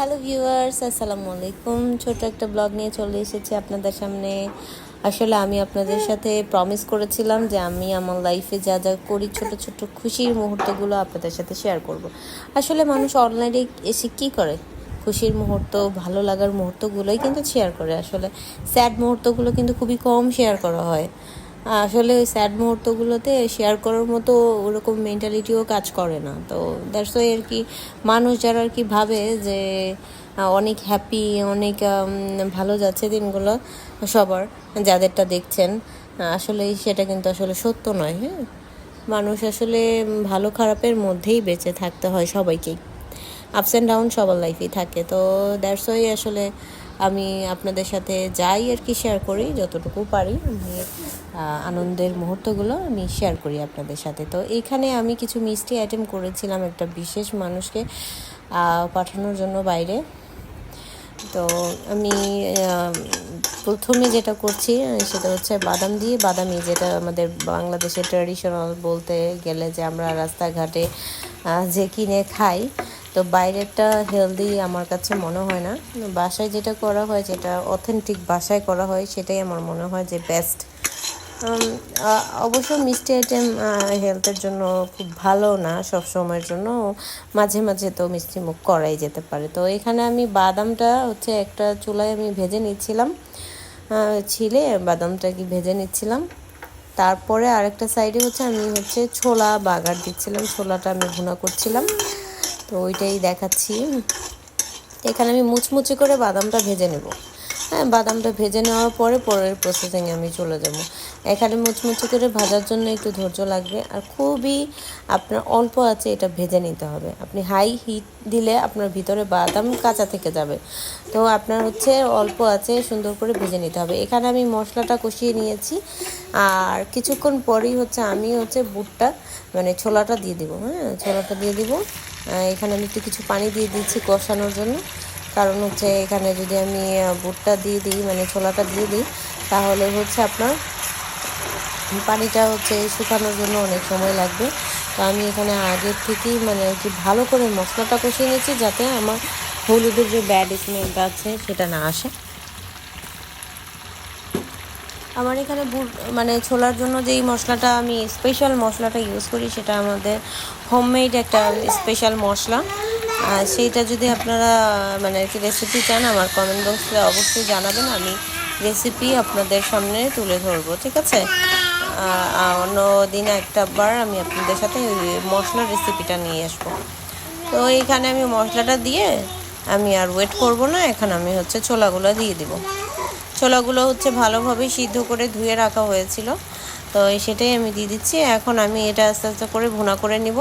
Hello viewers আসসালামু আলাইকুম ছোট একটা ব্লগ নিয়ে চলে এসেছি আপনাদের সামনে আসলে আমি আপনাদের সাথে প্রমিস করেছিলাম যে আমি আমার লাইফে যা যা করি ছোট ছোট খুশির মুহূর্তগুলো আপনাদের সাথে শেয়ার করব। আসলে মানুষ অনলাইনে এসে কি করে খুশির মুহূর্ত ভালো লাগার মুহূর্তগুলোই কিন্তু শেয়ার করে আসলে স্যাড মুহূর্তগুলো কিন্তু খুবই কম শেয়ার করা হয় আসলে ওই স্যাড মুহূর্তগুলোতে শেয়ার করার মতো ওরকম মেন্টালিটিও কাজ করে না। তো দ্যাটস ওয়াই আর কি মানুষ যারা আর কি ভাবে যে অনেক হ্যাপি অনেক ভালো যাচ্ছে দিনগুলো সবার, যাদেরটা দেখছেন, আসলে সেটা কিন্তু আসলে সত্য নয় হ্যাঁ? মানুষ আসলে ভালো খারাপের মধ্যেই বেঁচে থাকতে হয় সবাইকেই। আপস অ্যান্ড ডাউন সবার লাইফেই থাকে। তো দ্যাটস ওয়াই আসলে আমি আপনাদের সাথে যাই আর কি শেয়ার করি, যতটুকু পারি, আমি আনন্দের মুহূর্তগুলো আমি শেয়ার করি আপনাদের সাথে। তো এখানে আমি কিছু মিষ্টি আইটেম করেছিলাম একটা বিশেষ মানুষকে পাঠানোর জন্য বাইরে। তো আমি প্রথমে যেটা করছি সেটা হচ্ছে বাদাম দিয়ে, বাদামি যেটা আমাদের বাংলাদেশের ট্র্যাডিশনাল বলতে গেলে যে আমরা রাস্তাঘাটে যে কিনে খাই। তো বাইরেরটা হেলদি আমার কাছে মনে হয় না। বাসায় যেটা করা হয়, যেটা অথেন্টিক বাসায় করা হয়, সেটাই আমার মনে হয় যে বেস্ট অবশ্য মিষ্টি আইটেম হেলথের জন্য খুব ভালো না সব সময়ের জন্য। মাঝে মাঝে তো মিষ্টি মুখ করাই যেতে পারে। তো এখানে আমি বাদামটা হচ্ছে একটা চুলায় আমি ভেজে নিচ্ছিলাম। ছিলে বাদামটা কি ভেজে নিচ্ছিলাম। তারপরে আরেকটা সাইডে হচ্ছে আমি হচ্ছে ছোলা বাগার দিচ্ছিলাম। ছোলাটা আমি ভুনা করছিলাম। তো ওইটাই দেখাচ্ছি। এখানে আমি মুচমুচে করে বাদামটা ভেজে নেব। হ্যাঁ বাদামটা ভেজে নেওয়ার পরে পরের প্রসেসিংয়ে আমি চলে যাব। এখানে মুচমুচে করে ভাজার জন্য একটু ধৈর্য লাগবে আর খুবই আপনার অল্প আছে, এটা ভেজে নিতে হবে। আপনি হাই হিট দিলে আপনার ভিতরে বাদাম কাঁচা থেকে যাবে। তো আপনার হচ্ছে অল্প আছে, সুন্দর করে ভেজে নিতে হবে। এখানে আমি মশলাটা কষিয়ে নিয়েছি। আর কিছুক্ষণ পরেই হচ্ছে আমি হচ্ছে বুটটা মানে ছোলাটা দিয়ে দিব। হ্যাঁ ছোলাটা দিয়ে দিব। এখানে আমি একটু কিছু পানি দিয়ে দিচ্ছি কষানোর জন্য। কারণ হচ্ছে এখানে যদি আমি বুটটা দিয়ে দিই মানে ছোলাটা দিয়ে দিই, তাহলে হচ্ছে আপনার পানিটা হচ্ছে শুকানোর জন্য অনেক সময় লাগবে। তো আমি এখানে আগের থেকেই মানে আর কি ভালো করে মশলাটা কষিয়ে নিয়েছি যাতে আমার হলুদের যে ব্যাড স্মেলটা আছে সেটা না আসে। আমার এখানে বুট মানে ছোলার জন্য যেই মশলাটা আমি স্পেশাল মশলাটা ইউজ করি, সেটা আমাদের হোমমেড একটা স্পেশাল মশলা। আর সেইটা যদি আপনারা মানে আর কি রেসিপি চান, আমার কমেন্ট বক্সে অবশ্যই জানাবেন। আমি রেসিপি আপনাদের সামনে তুলে ধরবো, ঠিক আছে? অন্য দিন একটা বার আমি আপনাদের সাথে মশলার রেসিপিটা নিয়ে আসব। তো এখানে আমি মশলাটা দিয়ে আমি আর ওয়েট করব না, এখানে আমি হচ্ছে ছোলাগুলো দিয়ে দিব। ছোলাগুলো হচ্ছে ভালোভাবে সিদ্ধ করে ধুয়ে রাখা হয়েছিল, তো সেটাই আমি দিয়ে দিচ্ছি। এখন আমি এটা আস্তে আস্তে করে ভুনা করে নিব।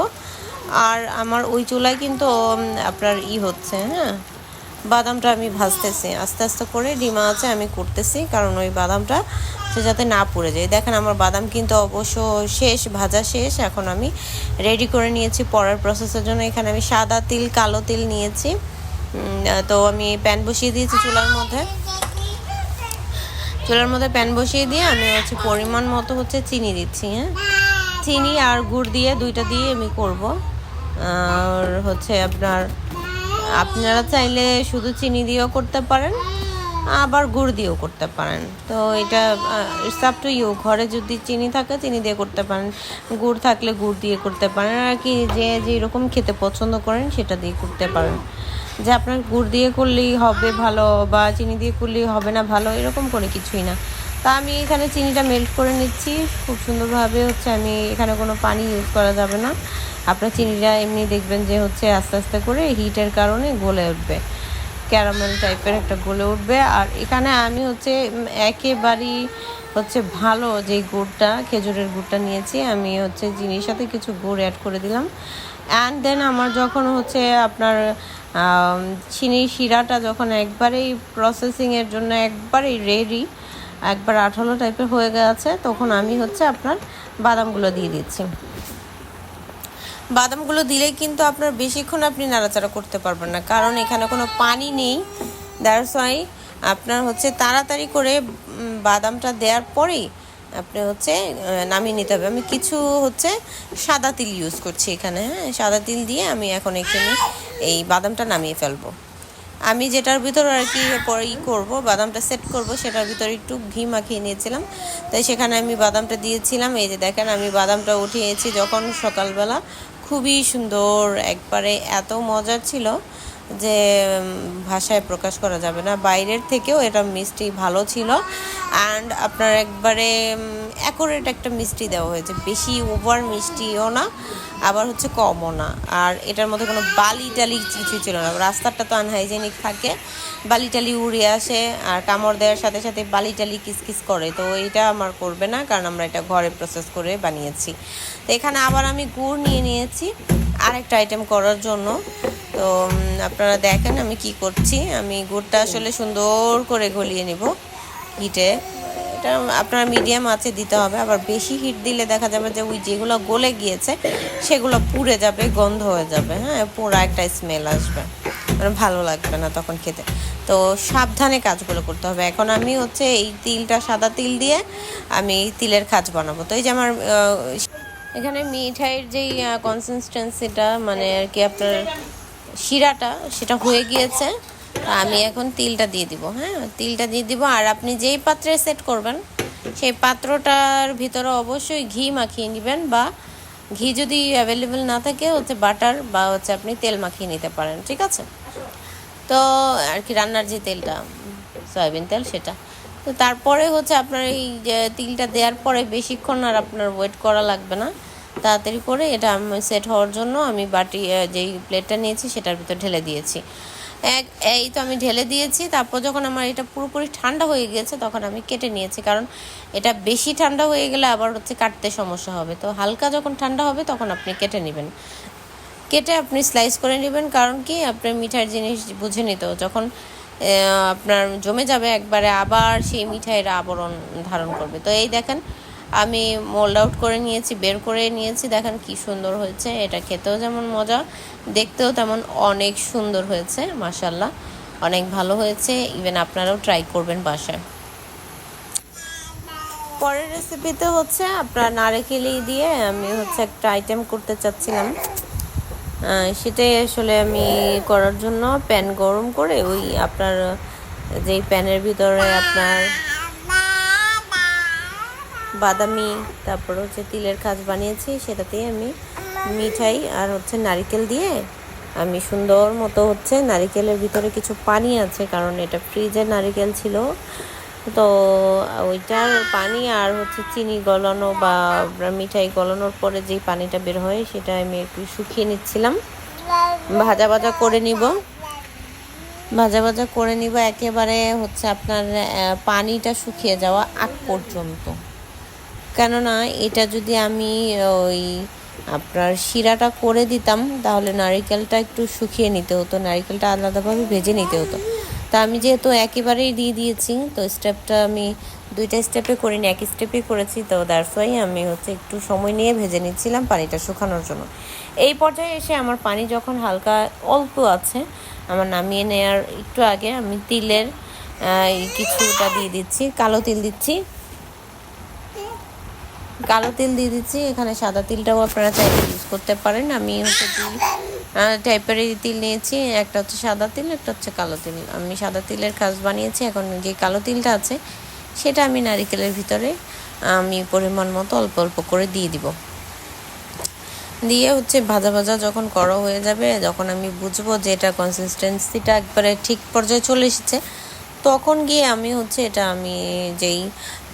আর আমার ওই চুলায় কিন্তু আপনার ই হচ্ছে হ্যাঁ? বাদামটা আমি ভাজতেছি। আস্তে আস্তে করে ডিমা আছে, আমি করতেছি, কারণ ওই বাদামটা সে যাতে না পড়ে যায়। দেখেন, আমার বাদাম কিন্তু অবশ্য শেষ, ভাজা শেষ। এখন আমি রেডি করে নিয়েছি পরার প্রসেসের জন্য। এখানে আমি সাদা তিল, কালো তিল নিয়েছি। তো আমি প্যান বসিয়ে দিয়েছি চুলার মধ্যে। চুলার মধ্যে প্যান বসিয়ে দিয়ে আমি হচ্ছে পরিমাণ মতো হচ্ছে চিনি দিচ্ছি হ্যাঁ? চিনি আর গুড় দিয়ে, দুইটা দিয়ে আমি করব। আর হচ্ছে আপনার, আপনারা চাইলে শুধু চিনি দিয়েও করতে পারেন, আবার গুড় দিয়েও করতে পারেন। তো এটা ইটস আপ টু ইউ ঘরে যদি চিনি থাকে, চিনি দিয়ে করতে পারেন। গুড় থাকলে গুড় দিয়ে করতে পারেন। আর কি, যে যেরকম খেতে পছন্দ করেন, সেটা দিয়ে করতে পারেন। যে আপনার গুড় দিয়ে করলেই হবে ভালো বা চিনি দিয়ে করলেই হবে না ভালো, এরকম করে কিছুই না। তা আমি এখানে চিনিটা মেল্ট করে নিচ্ছি। খুব সুন্দরভাবে হচ্ছে আমি এখানে কোনো পানি ইউজ করা যাবে না। আপনার চিনিটা এমনি দেখবেন যে হচ্ছে আস্তে আস্তে করে হিটের কারণে গলে উঠবে। ক্যারামেল টাইপের একটা গলে উঠবে। আর এখানে আমি হচ্ছে একেবারেই হচ্ছে ভালো যে গুড়টা, খেজুরের গুড়টা নিয়েছি, আমি হচ্ছে চিনির সাথে কিছু গুড় অ্যাড করে দিলাম। অ্যান্ড দেন আমার যখন হচ্ছে আপনার চিনির শিরাটা যখন একবারেই প্রসেসিংয়ের জন্য একবারেই রেডি একবার আঠালো টাইপের হয়ে গেছে, তখন আমি হচ্ছে আপনার বাদামগুলো দিয়ে দিচ্ছি। বাদামগুলো দিলেই কিন্তু আপনার বেশিক্ষণ আপনি নাড়াচাড়া করতে পারবেন না, কারণ এখানে কোনো পানি নেই। দ্যাটস ওয়াই আপনার হচ্ছে তাড়াতাড়ি করে বাদামটা দেওয়ার পরেই আপনি হচ্ছে নামিয়ে নিতে হবে। আমি কিছু হচ্ছে সাদা তিল ইউজ করছি এখানে হ্যাঁ? সাদা তিল দিয়ে আমি এখন এখানে এই বাদামটা নামিয়ে ফেলব। আমি যেটার ভিতর আর কি পরে ই করব, বাদামটা সেট করব, সেটার ভিতরে একটু ঘি মাখিয়ে নিয়েছিলাম। তাই সেখানে আমি বাদামটা দিয়েছিলাম। এই যে দেখেন, আমি বাদামটা উঠিয়েছি যখন সকালবেলা। খুবই সুন্দর, একবারে এত মজার ছিল। যে ভাষায় প্রকাশ করা যাবে না। বাইরের থেকেও এটা মিষ্টি ভালো ছিল। অ্যান্ড আপনার একবারে অ্যাকোরেট একটা মিষ্টি দেওয়া হয়েছে। বেশি ওভার মিষ্টিও না, আবার হচ্ছে কমও না। আর এটার মধ্যে কোনো বালি টালি কিছু ছিল না। রাস্তাটা তো আনহাইজেনিক থাকে। বালি টালি উড়ে আসে আর কামড় দেওয়ার সাথে সাথে বালি টালি কিসকিস করে। তো এটা আমার করবে না, কারণ আমরা এটা ঘরে প্রসেস করে বানিয়েছি। তো এখানে আবার আমি গুড় নিয়ে নিয়েছি। আরেকটা আইটেম করার জন্য। তো আপনারা দেখেন আমি কি করছি। আমি গুড়টা আসলে সুন্দর করে গলিয়ে নিব হিটে এটা আপনার মিডিয়াম আছে, দিতে হবে। আবার বেশি হিট দিলে দেখা যাবে যে ওই যেগুলো গলে গিয়েছে, সেগুলো পুড়ে যাবে, গন্ধ হয়ে যাবে। হ্যাঁ পোড়া একটা স্মেল আসবে। মানে ভালো লাগবে না তখন খেতে। তো সাবধানে কাজগুলো করতে হবে। এখন আমি হচ্ছে এই তিলটা সাদা তিল দিয়ে আমি তিলের খাজ বানাবো। তো এই যে আমার এখানে মিঠাইয়ের যেই কনসিস্টেন্সিটা মানে আর কি আপনার শিরাটা, সেটা হয়ে গিয়েছে। আমি এখন তিলটা দিয়ে দিব হ্যাঁ? তিলটা দিয়ে দিব, আর আপনি যেই পাত্রে সেট করবেন, সেই পাত্রটার ভিতরে অবশ্যই ঘি মাখিয়ে নেবেন, বা ঘি যদি অ্যাভেলেবেল না থাকে, হচ্ছে বাটার বা হচ্ছে আপনি তেল মাখিয়ে নিতে পারেন, ঠিক আছে? তো, আর কি রান্নার যে তেলটা, সয়াবিন তেল, সেটা। তো তারপরে হচ্ছে আপনার এই তিলটা দেওয়ার পরে বেশিক্ষণ আর আপনার ওয়েট করা লাগবে না। তাড়াতাড়ি করে এটা আমি সেট হওয়ার জন্য আমি বাটি যেই প্লেটটা নিয়েছি সেটার ভিতর ঢেলে দিয়েছি। এক, এই তো আমি ঢেলে দিয়েছি, তারপর যখন আমার এটা পুরোপুরি ঠান্ডা হয়ে গেছে তখন আমি কেটে নিয়েছি, কারণ এটা বেশি ঠান্ডা হয়ে গেলে আবার হচ্ছে কাটতে সমস্যা হবে। তো হালকা যখন ঠান্ডা হবে তখন আপনি কেটে নেবেন। কেটে আপনি স্লাইস করে নেবেন, কারণ কি আপনার মিঠার জিনিস বুঝে নিত যখন আপনার জমে যাবে, একবারে আবার সেই মিঠাইয়ের আবরণ ধারণ করবে। তো এই দেখেন, আমি মোল্ড আউট করে নিয়েছি, বের করে নিয়েছি, দেখেন কি সুন্দর হয়েছে, এটা খেতেও যেমন মজা, দেখতেও তেমন অনেক সুন্দর হয়েছে মাসাল্লাহ অনেক ভালো হয়েছে ইভেন আপনারাও ট্রাই করবেন বাসায়। পরের রেসিপিতে হচ্ছে, আপনার নারকেলি দিয়ে আমি হচ্ছে একটা আইটেম করতে চাচ্ছিলাম। সেটাই আসলে আমি করার জন্য প্যান গরম করে ওই আপনার, যেই প্যানের ভিতরে আপনার বাদামি, তারপর হচ্ছে তিলের কাজ বানিয়েছি, সেটাতেই আমি মিঠাই আর হচ্ছে নারকেল দিয়ে আমি সুন্দর মতো হচ্ছে নারকেলের ভিতরে কিছু পানি আছে, কারণ এটা ফ্রিজে নারকেল ছিল। তো ওইটার পানি আর হচ্ছে চিনি গলানো বা মিঠাই গলানোর পরে যেই পানিটা বের হয়, সেটা আমি একটু শুকিয়ে নিচ্ছিলাম। ভাজা ভাজা করে নিব। ভাজা ভাজা করে নিব একেবারে হচ্ছে আপনার পানিটা শুকিয়ে যাওয়া আগ পর্যন্ত। কেননা এটা যদি আমি ওই আপনার শিরাটা করে দিতাম, তাহলে নারিকেলটা একটু শুকিয়ে নিতে হতো, নারিকেলটা আলাদাভাবে ভেজে নিতে হতো। তা আমি যেহেতু একেবারেই দিয়ে দিয়েছি, তো স্টেপটা আমি দুইটা স্টেপে করিনি এক স্টেপে করেছি, তো দ্যাটস ওয়াই আমি হচ্ছে একটু সময় নিয়ে ভেজে নিচ্ছিলাম পানিটা শুকানোর জন্য। এই পর্যায়ে এসে আমার পানি যখন হালকা অল্প আছে, আমার নামিয়ে নেওয়ার একটু আগে আমি তিলের কিছুটা দিয়ে দিচ্ছি, কালো তিল দিচ্ছি। কালো তিল দিয়ে দিচ্ছি, এখানে সাদা তিলটাও আপনারা চাইলে ইউজ করতে পারেন, আমি হচ্ছে দুই টাইপের তিল নিয়েছি, একটা হচ্ছে সাদা তিল, একটা হচ্ছে কালো তিল। আমি সাদা তিলের কাজ বানিয়েছি, এখন যে কালো তিলটা আছে, সেটা আমি নারিকেলের ভিতরে আমি পরিমাণ মতো অল্প অল্প করে দিয়ে দিব। দিয়ে হচ্ছে ভাজা ভাজা যখন করা হয়ে যাবে, যখন আমি বুঝব যে এটা কনসিস্টেন্সিটা একবারে ঠিক পর্যায়ে চলে এসেছে, তখন গিয়ে আমি হচ্ছে এটা আমি যেই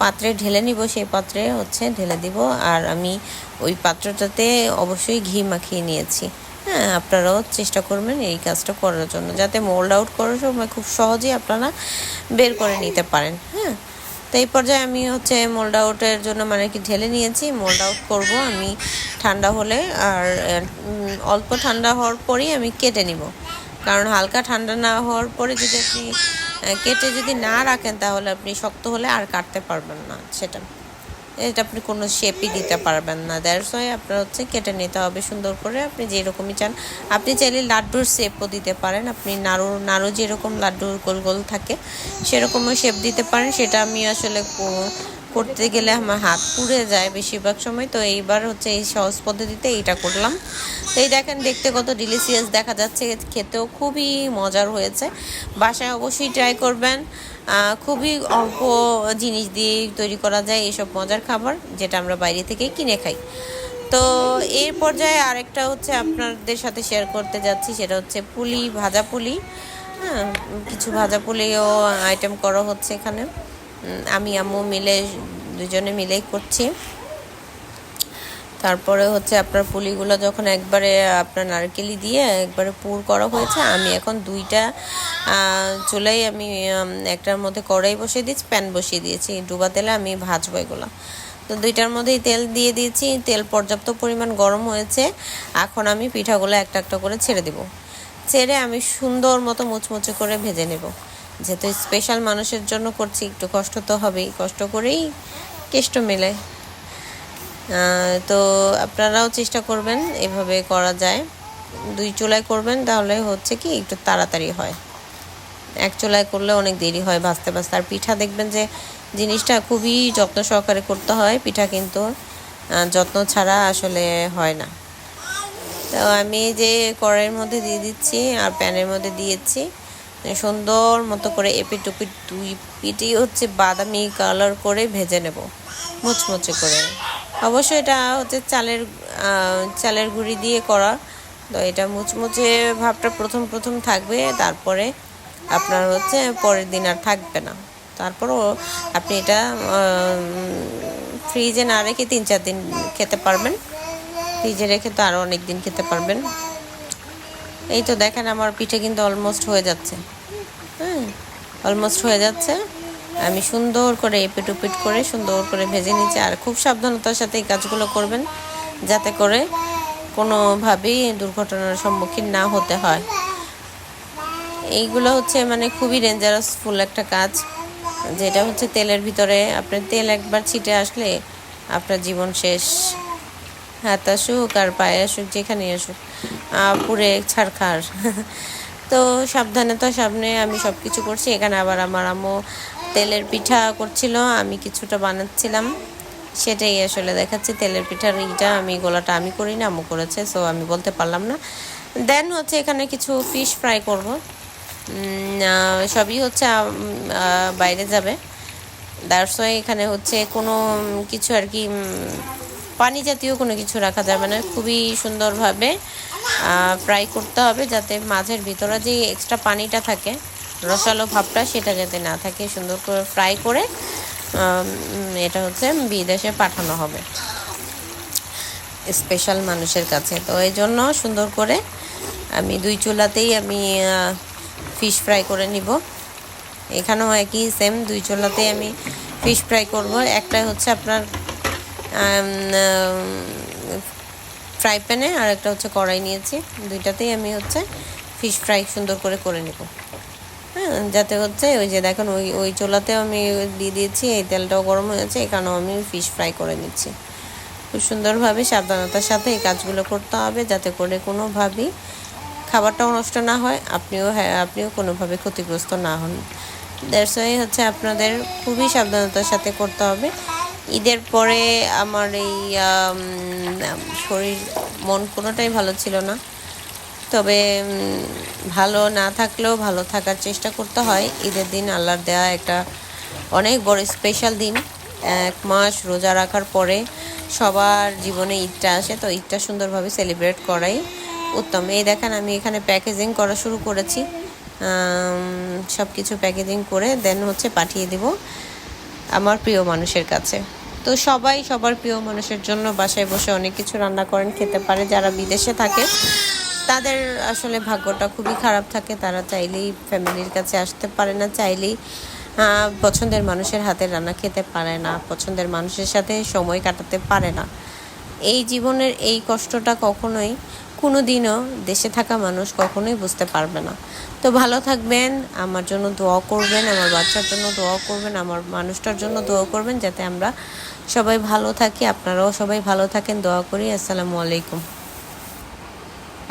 পাত্রে ঢেলে নিব, সেই পাত্রে হচ্ছে ঢেলে দিব। আর আমি ওই পাত্রটাতে অবশ্যই ঘি মাখিয়ে নিয়েছি। হ্যাঁ আপনারাও চেষ্টা করবেন এই কাজটা করার জন্য, যাতে মোল্ড আউট করার সময় খুব সহজেই আপনারা বের করে নিতে পারেন হ্যাঁ। তো এই পর্যায়ে আমি হচ্ছে মোল্ড আউটের জন্য মানে কি ঢেলে নিয়েছি মোল্ড আউট করব আমি ঠান্ডা হলে আর অল্প ঠান্ডা হওয়ার পরেই আমি কেটে নিব। কারণ হালকা ঠান্ডা না হওয়ার পরে যদি আপনি কেটে যদি না রাখেন তাহলে আপনি শক্ত হলে আর কাটতে পারবেন না সেটা। এটা আপনি কোনো শেপই দিতে পারবেন না। দ্যাটস ওয়াই আপনার হচ্ছে কেটে নিতে হবে সুন্দর করে। আপনি যেরকমই চান। আপনি চাইলে লাড্ডুর শেপও দিতে পারেন। আপনি নাড়ু নাড়ু যেরকম লাড্ডুর গোল গোল থাকে, সেরকমও শেপ দিতে পারেন। সেটা আমি আসলে করতে গেলে আমার হাত পুড়ে যায় বেশিরভাগ সময়। তো এইবার হচ্ছে এই সহজ পদ্ধতিতে এইটা করলাম। তো এই দেখেন, দেখতে কত ডিলিশিয়াস দেখা যাচ্ছে। খেতেও খুবই মজার হয়েছে। বাসায় অবশ্যই ট্রাই করবেন। খুবই অল্প জিনিস দিয়ে তৈরি করা যায় এইসব মজার খাবার, যেটা আমরা বাইরে থেকে কিনে খাই। তো এর পর্যায়ে আরেকটা হচ্ছে আপনাদের সাথে শেয়ার করতে যাচ্ছি, সেটা হচ্ছে পুলি, ভাজা পুলি। হ্যাঁ কিছু ভাজা পুলিও আইটেম করা হচ্ছে এখানে। আমি, আম্মু মিলে, দুজনে মিলেই করছি। তারপরে হচ্ছে আপনার পুলিগুলো যখন একবারে, আপনার নারকেলি দিয়ে একবারে পুর করা হয়েছে, আমি এখন দুইটা চুলাই আমি, একটার মধ্যে কড়াই বসিয়ে দিয়েছি, প্যান বসিয়ে দিয়েছি। ডুবা তেলে আমি ভাজবো এগুলো। তো দুইটার মধ্যেই তেল দিয়ে দিয়েছি, তেল পর্যাপ্ত পরিমাণ গরম হয়েছে। এখন আমি পিঠাগুলো একটা একটা করে ছেড়ে দেব। ছেড়ে আমি সুন্দর মতো মুচমুচে করে ভেজে নেব। যেহেতু স্পেশাল মানুষের জন্য করছি, একটু কষ্ট তো হবেই। কষ্ট করেই কেষ্ট মেলে। তো আপনারাও চেষ্টা করবেন, এভাবে করা যায়। দুই চুলায় করবেন, তাহলে হচ্ছে কি একটু তাড়াতাড়ি হয়। এক চুলায় করলে অনেক দেরি হয় ভাজতে ভাজতে। আর পিঠা দেখবেন যে জিনিসটা খুবই যত্ন সহকারে করতে হয়, পিঠা কিন্তু যত্ন ছাড়া আসলে হয় না। তো আমি যে কড়াইয়ের মধ্যে দিয়ে দিচ্ছি আর প্যানের মধ্যে দিয়েছি সুন্দর মতো করে এপিট টুপিট দুই পিঠেই হচ্ছে বাদামি কালার করে ভেজে নেব, মুচমুচে করে। অবশ্য এটা হচ্ছে চালের চালের গুঁড়ি দিয়ে করা। তো এটা মুচমুচে ভাবটা প্রথম প্রথম থাকবে, তারপরে আপনার হচ্ছে পরের দিন আর থাকবে না। তারপরও আপনি এটা ফ্রিজে না রেখে তিন, চার দিন খেতে পারবেন। ফ্রিজে রেখে তো আরও অনেক দিন খেতে পারবেন। এই তো দেখেন আমার পিঠে কিন্তু অলমোস্ট হয়ে যাচ্ছে। হ্যাঁ অলমোস্ট হয়ে যাচ্ছে। আমি সুন্দর করে এপিট উপিট করে সুন্দর করে ভেজে নিচ্ছি আর খুব সাবধানতার সাথে এই কাজগুলো করবেন যাতে করে কোনোভাবেই দুর্ঘটনার সম্মুখীন না হতে হয়। এইগুলো হচ্ছে মানে খুবই ডেঞ্জারাস ফুল একটা কাজ, যেটা হচ্ছে তেলের ভিতরে আপনার তেল একবার ছিটে আসলে আপনার জীবন শেষ। হাত আসুক আর পায়ে আসুক যেখানে আসুক পুরে ছাড়খার তো সাবধানে তো সামনে আমি সব কিছু করছি। এখানে আবার আমার আম্মু তেলের পিঠা করছিল, আমি কিছুটা বানাচ্ছিলাম। সেটাই আসলে দেখাচ্ছি, তেলের পিঠার ইটা আমি, গোলাটা আমি করি না, আম্মু করেছে সো আমি বলতে পারলাম না। দেন হচ্ছে এখানে কিছু ফিশ ফ্রাই করব। সবই হচ্ছে বাইরে যাবে। দ্যাটস এখানে হচ্ছে কোনো কিছু আর কি পানি জাতীয় কোনো কিছু রাখা যাবে না। খুবই সুন্দরভাবে ফ্রাই করতে হবে যাতে মাছের ভিতরে যে এক্সট্রা পানিটা থাকে, রসালো ভাবটা সেটা যাতে না থাকে, সুন্দর করে ফ্রাই করে এটা হচ্ছে বিদেশে পাঠানো হবে। স্পেশাল মানুষের কাছে। তো এই জন্য সুন্দর করে আমি দুই চুলাতেই আমি ফিশ ফ্রাই করে নিব। এখানেও একই সেম দুই চুলাতেই আমি ফিশ ফ্রাই করব। একটা হচ্ছে আপনার ফ্রাই প্যানে আর একটা হচ্ছে কড়াই নিয়েছি। দুইটাতেই আমি হচ্ছে ফিশ ফ্রাই সুন্দর করে করে নেব। হ্যাঁ যাতে হচ্ছে ওই যে দেখেন ওই ওই চোলাতেও আমি দিয়ে দিয়েছি, এই তেলটাও গরম হয়েছে এখানেও আমি ফিশ ফ্রাই করে নিচ্ছি। খুব সুন্দরভাবে সাবধানতার সাথে এই কাজগুলো করতে হবে, যাতে করে কোনোভাবেই খাবারটাও নষ্ট না হয়, আপনিও হ্যাঁ আপনিও কোনোভাবে ক্ষতিগ্রস্ত না হন। দ্যাটস হচ্ছে আপনাদের খুবই সাবধানতার সাথে করতে হবে। ঈদের পরে আমার এই শরীর, মন কোনোটাই ভালো ছিল না। তবে ভালো না থাকলেও ভালো থাকার চেষ্টা করতে হয়। ঈদের দিন আল্লাহর দেওয়া একটা অনেক বড় স্পেশাল দিন। এক মাস রোজা রাখার পরে সবার জীবনে ঈদটা আসে, তো ঈদটা সুন্দরভাবে সেলিব্রেট করাই উত্তম। এই দেখেন, আমি এখানে প্যাকেজিং করা শুরু করেছি। সব কিছু প্যাকেজিং করে দেন হচ্ছে পাঠিয়ে দিব। আমার প্রিয় মানুষের কাছে। তো সবাই সবার প্রিয় মানুষের জন্য বাসায় বসে অনেক কিছু রান্না করেন, খেতে পারে। যারা বিদেশে থাকে, তাদের আসলে ভাগ্যটা খুবই খারাপ থাকে। তারা চাইলেই ফ্যামিলির কাছে আসতে পারে না, চাইলেই পছন্দের মানুষের হাতে রান্না খেতে পারে না, পছন্দের মানুষের সাথে সময় কাটাতে পারে না। এই জীবনের এই কষ্টটা কখনোই কোনো দিনও দেশে থাকা মানুষ কখনোই বুঝতে পারবে না। তো ভালো থাকবেন, আমার জন্য দোয়া করবেন, আমার বাচ্চার জন্য দোয়া করবেন, আমার মানুষটার জন্য দোয়া করবেন যাতে আমরা সবাই ভালো থাকি, আপনারাও সবাই ভালো থাকেন, দোয়া করি, আসসালামু আলাইকুম।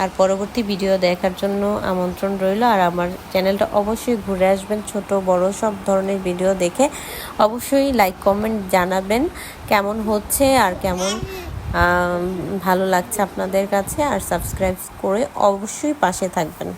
আর পরবর্তী ভিডিও দেখার জন্য আমন্ত্রণ রইল, আর আমার চ্যানেলটা অবশ্যই ঘুরে আসবেন, ছোট, বড়, সব ধরনের ভিডিও দেখে অবশ্যই লাইক কমেন্ট জানাবেন, কেমন হচ্ছে আর কেমন ভালো লাগছে আপনাদের কাছে আর সাবস্ক্রাইব করে অবশ্যই পাশে থাকবেন।